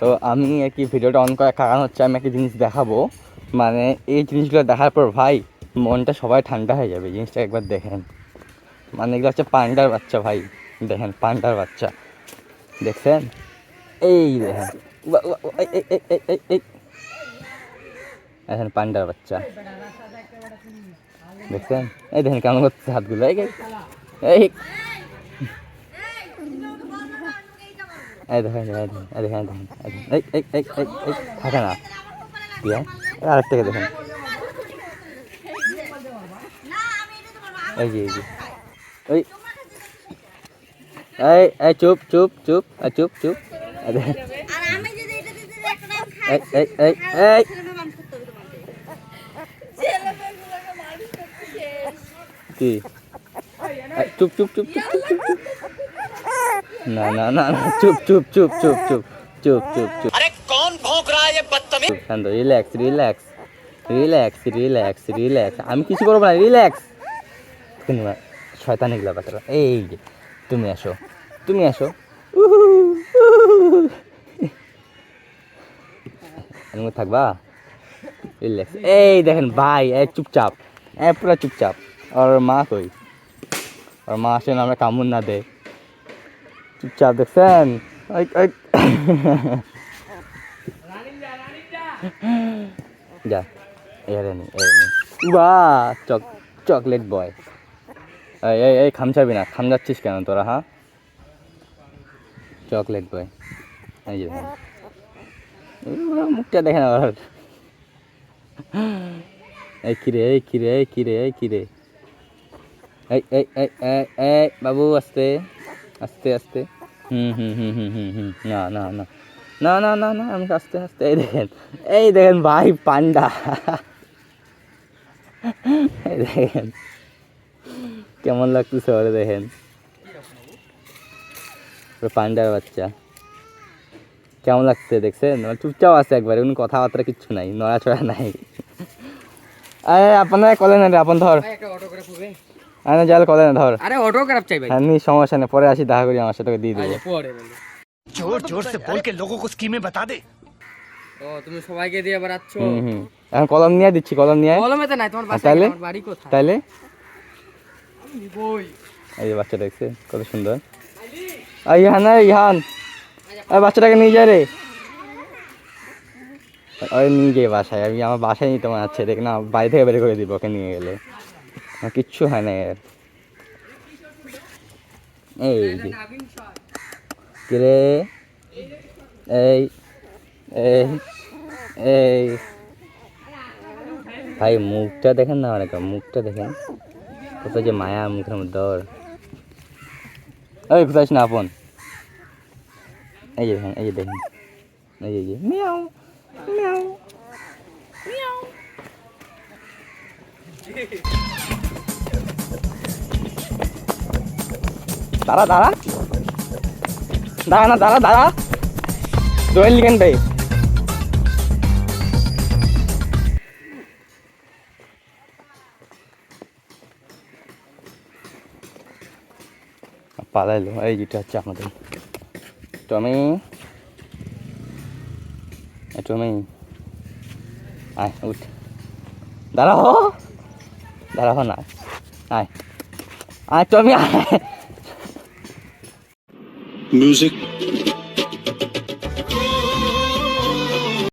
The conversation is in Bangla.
তো আমি আর কি ভিডিওটা অন করার কারণ হচ্ছে আমি একটা জিনিস দেখাবো। মানে এই জিনিসগুলো দেখার পর ভাই, মনটা সবাই ঠান্ডা হয়ে যাবে, জিনিসটা একবার দেখেন। মানে এগুলো হচ্ছে পান্ডার বাচ্চা ভাই, দেখেন পান্ডার বাচ্চা। দেখছেন? এই দেখেন। দেখেন পান্ডার বাচ্চা। দেখছেন? এই দেখেন কেমন করছে হাতগুলো। এই। এই দেখেন এই দেখেন দেখেন, এই এই এই এই এই থাকে না। দিয়া আরেকটাকে দেখেন। এই যে এই যে। এই এই এই চুপ চুপ চুপ আর চুপ চুপ। এই এই এই এই কি? চুপ চুপ চুপ চুপ চুপ চুপ। না না না না চুপ চুপ চুপ চুপ চুপ চুপ চুপ চুপ अरे कौन भौंक रहा है ये बदतमीज চুপ শান্ত relax relax relax relax relax আমি কিছু করবো না রিল্যাক্স কিন্তু না শয়তান এগুলা বাচ্চারা এই যে তুমি আসো তুমি আসো উহু, উহু। এর মধ্যে থাকবা রিল্যাক্স এই দেখেন ভাই এই চুপচাপ এ পুরো চুপচাপ আর মা কই আর মা আসেন আমরা কামড় না দে চুপচাপ দেখছেন? যা এরে নি এরে নি। বা চক চকলেট বয়। এই এই খামচাবি না খাম যাচ্ছিস কেন তোরা হ্যাঁ চকলেট বয়। এই যে বাবা, মুখটা দেখেন আবার এই কিরে এই কিরে এই কিরে এই কিরে। এই এই এই এই বাবু আস্তে। আস্তে আস্তে। হুম হুম হুম হুম হুম হুম। না না না। না না না না আমি আস্তে আস্তে। এই দেখেন এই দেখেন ভাই, পান্ডা। এই দেখেন। কেমন লাগতেছে ওরে দেখেন। পান্ডার বাচ্চা। কেমন লাগছে দেখছেন? চুপচাপ আছে একবারে, কোনো কথাবার্তা কিচ্ছু নাই, নড়াচড়া নাই। আরে, আপনারা কলেন আপন ধর। একটা আরে জাল না ধর। আরে অটোগ্রাফ চাই ভাই। হ্যাঁ, আমি সমস্যা নেই পরে আসি দেখা করি আমার সাথে দিয়ে আচ্ছা, দেবো। পরে জোর জোর সে বল কে লোগো কো স্কিমে বাতা দে। ও তুমি সবাইকে দিয়ে হুম এখন কলম নিয়ে দিচ্ছি কলম নিয়ে নাই তোমার বাসা তাহলে বাড়ি কোথায়? তাহলে বই। এই বাচ্চা দেখছে কত সুন্দর। আই ইহান ইহান। আই বাচ্চাটাকে নিয়ে যা রে। আরে নিয়ে যে বাসায় আমি আমার বাসায় নিতে মনে হচ্ছে দেখ না বাড়ি থেকে বের করে দিব ওকে নিয়ে গেলে। আমার কিচ্ছু হয় না এর। এই যে। কিরে? এই এই এই। ভাই, মুখটা দেখেন না অনেক মুখটা দেখেন। কত যে মায়া মুখের মধ্যে ওর ওই ঘুরাইস না আপন? এই যে দেখেন, এই যে দেখেন। এই যে এই যে। মিয়াও মিয়াও। দাঁড়া দাঁড়া। দাঁড়া না, দাঁড়া দাঁড়া। দোয়েল লিখেন ভাই। পালাইলো, এই যেটা হচ্ছে আমাদের। টমি। টমি। আয়, উঠ। দাঁড়াও দাঁড়াও না। আয়। আয়, টমি, আয়। Music